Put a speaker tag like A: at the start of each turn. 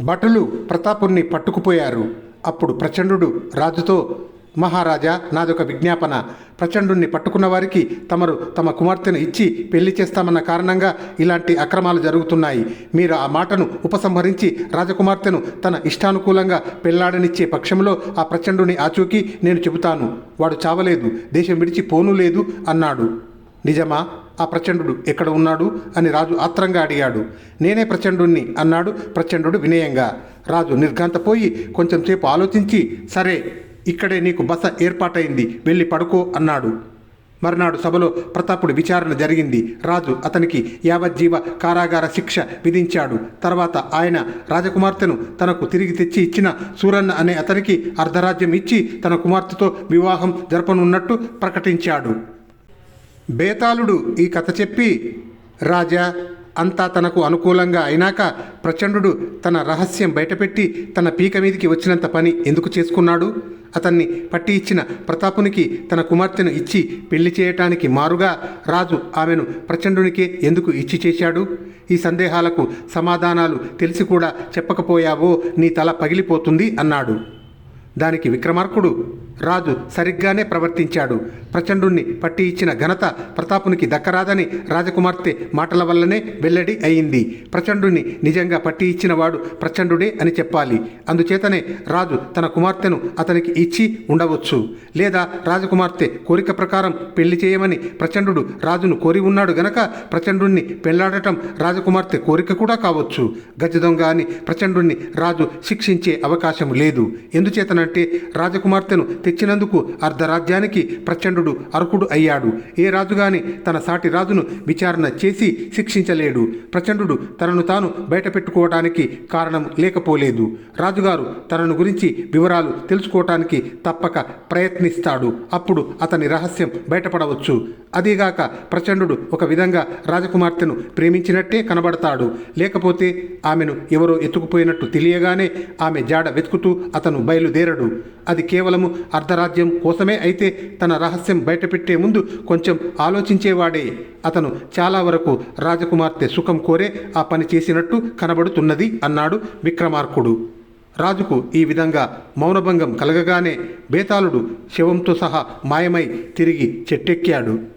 A: భటులు ప్రతాపుణ్ణి పట్టుకుపోయారు. అప్పుడు ప్రచండు రాజుతో మహారాజా నాదొక విజ్ఞాపన. ప్రచండుణ్ణి పట్టుకున్న వారికి తమరు తమ కుమార్తెను ఇచ్చి పెళ్ళి చేస్తామన్న కారణంగా ఇలాంటి అక్రమాలు జరుగుతున్నాయి. మీరు ఆ మాటను ఉపసంహరించి రాజకుమార్తెను తన ఇష్టానుకూలంగా పెళ్ళాడనిచ్చే పక్షంలో ఆ ప్రచండుని ఆచూకీ నేను చెబుతాను. వాడు చావలేదు. దేశం విడిచి పోను లేదు అన్నాడు. నిజమా? ఆ ప్రచండు ఎక్కడ ఉన్నాడు? అని రాజు ఆత్రంగా అడిగాడు. నేనే ప్రచండుణ్ణి అన్నాడు. ప్రచండు వినయంగా రాజు నిర్ఘాంతపోయి కొంచెం సేపు ఆలోచించి సరే ఇక్కడే నీకు బస ఏర్పాటైంది వెళ్ళి పడుకో అన్నాడు. మర్నాడు సభలో ప్రతాపుడి విచారణ జరిగింది. రాజు అతనికి యావజ్జీవ కారాగార శిక్ష విధించాడు. తర్వాత ఆయన రాజకుమార్తెను తనకు తిరిగి తెచ్చి ఇచ్చిన సూరన్న అనే అతనికి అర్ధరాజ్యం ఇచ్చి తన కుమార్తెతో వివాహం జరపనున్నట్టు ప్రకటించాడు. బేతాళుడు ఈ కథ చెప్పి రాజా అంతా తనకు అనుకూలంగా అయినాక ప్రచండు తన రహస్యం బయటపెట్టి తన పీక మీదికి వచ్చినంత పని ఎందుకు చేసుకున్నాడు? అతన్ని పట్టి ఇచ్చిన ప్రతాపునికి తన కుమార్తెను ఇచ్చి పెళ్ళి చేయటానికి మారుగా రాజు ఆమెను ప్రచండునికే ఎందుకు ఇచ్చి చేశాడు? ఈ సందేహాలకు సమాధానాలు తెలిసి కూడా చెప్పకపోయావో నీ తల పగిలిపోతుంది అన్నాడు. దానికి విక్రమార్కుడు రాజు సరిగ్గానే ప్రవర్తించాడు. ప్రచండుణ్ణి పట్టి ఇచ్చిన ఘనత ప్రతాపునికి దక్కరాదని రాజకుమార్తె మాటల వల్లనే వెల్లడి అయింది. ప్రచండుణ్ణి నిజంగా పట్టి ఇచ్చినవాడు ప్రచండుడే అని చెప్పాలి. అందుచేతనే రాజు తన కుమార్తెను అతనికి ఇచ్చి ఉండవచ్చు. లేదా రాజకుమార్తె కోరిక ప్రకారం పెళ్ళి చేయమని ప్రచండు రాజును కోరి ఉన్నాడు గనక ప్రచండుణ్ణి పెళ్ళాడటం రాజకుమార్తె కోరిక కూడా కావచ్చు. గజ దొంగ అని ప్రచండుణ్ణి రాజు శిక్షించే అవకాశం లేదు. ఎందుచేతనంటే రాజకుమార్తెను తెచ్చినందుకు అర్ధరాజ్యానికి ప్రచండు అర్హుడు అయ్యాడు. ఏ రాజుగాని తన సాటి రాజును విచారణ చేసి శిక్షించలేడు. ప్రచండు తనను తాను బయటపెట్టుకోవటానికి కారణం లేకపోలేదు. రాజుగారు తనను గురించి వివరాలు తెలుసుకోవటానికి తప్పక ప్రయత్నిస్తాడు. అప్పుడు అతని రహస్యం బయటపడవచ్చు. అదీగాక ప్రచండు ఒక విధంగా రాజకుమార్తెను ప్రేమించినట్టే కనబడతాడు. లేకపోతే ఆమెను ఎవరో ఎత్తుకుపోయినట్టు తెలియగానే ఆమె జాడ వెతుకుతూ అతను బయలుదేరడు. అది కేవలము అర్ధరాజ్యం కోసమే అయితే తన రహస్యం బయటపెట్టే ముందు కొంచెం ఆలోచించేవాడే. అతను చాలా వరకు రాజకుమార్తె సుఖం కోరే ఆ పని చేసినట్టు కనబడుతున్నది అన్నాడు విక్రమార్కుడు. రాజుకు ఈ విధంగా మౌనభంగం కలగగానే బేతాళుడు శవంతో సహా మాయమై తిరిగి చెట్టెక్కాడు.